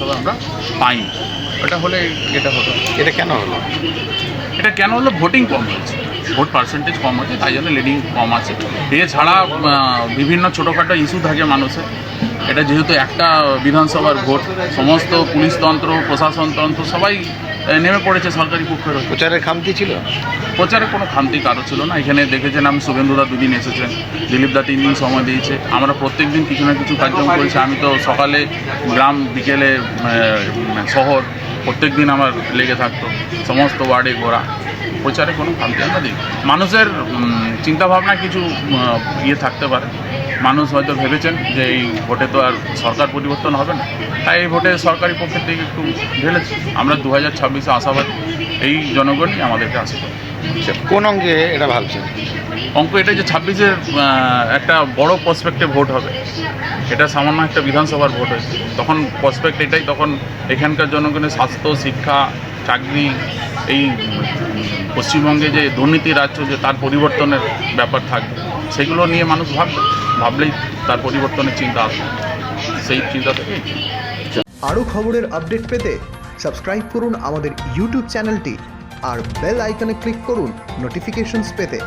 বিধানসভা আমরা পাইনি এটা হলে এটা হতো। এটা কেন হলো? এটা কেন হলো? ভোটিং কম হয়েছে। ভোট পার্সেন্টেজ কম আছে তাই জন্য লিডিং কম আছে। এছাড়া বিভিন্ন ছোটোখাটো ইস্যু থাকে মানুষের। এটা যেহেতু একটা বিধানসভার ভোট সমস্ত পুলিশতন্ত্র প্রশাসনতন্ত্র সবাই নেমে পড়েছে সরকারি পক্ষের। প্রচারের খামতি ছিল? প্রচারে কোনো খামতি কারও ছিল না। এখানে দেখেছেন আমি শুভেন্দুদা দুদিন এসেছেন দিলীপদা তিন দিন সময় দিয়েছে। আমরা প্রত্যেক দিন কিছু না কিছু কার্যক্রম করেছি। আমি তো সকালে গ্রাম বিকেলে শহর প্রত্যেক দিন আমার লেগে থাকতো। সমস্ত ওয়ার্ডে ঘোরা। প্রচারে কোনো খামতি আমরা দিই মানুষের চিন্তাভাবনা কিছু ইয়ে থাকতে পারে। মানুষ হয়তো ভেবেছেন যে এই ভোটে তো আর সরকার পরিবর্তন হবে না। তাই এই ভোটে সরকারি পক্ষের থেকে একটু ঢেলেছি। আমরা দু হাজার ছাব্বিশে আশাবাদী এই জনগণই আমাদেরকে আশীর্বাদ আচ্ছা, কোন অঙ্কে এটা ভাবছেন অঙ্ক এটা যে ছাব্বিশের একটা বড় প্রসপেক্টে ভোট হবে। এটা সামান্য একটা বিধানসভার ভোট হয়েছে। তখন প্রসপেক্ট এটাই তখন এখানকার জনগণের স্বাস্থ্য শিক্ষা চাকরি এই পশ্চিমবঙ্গে যে দুর্নীতি রাজ্য যে তার পরিবর্তনের ব্যাপার থাকবে। সেগুলো নিয়ে মানুষ ভাববে ভাবলেই তার পরিবর্তনের চিন্তা আসবে সেই চিন্তা থেকে আরও খবরের আপডেট পেতে সাবস্ক্রাইব করুন আমাদের ইউটিউব চ্যানেলটি আর বেল আইকনে ক্লিক করুন নোটিফিকেশনস পেতে।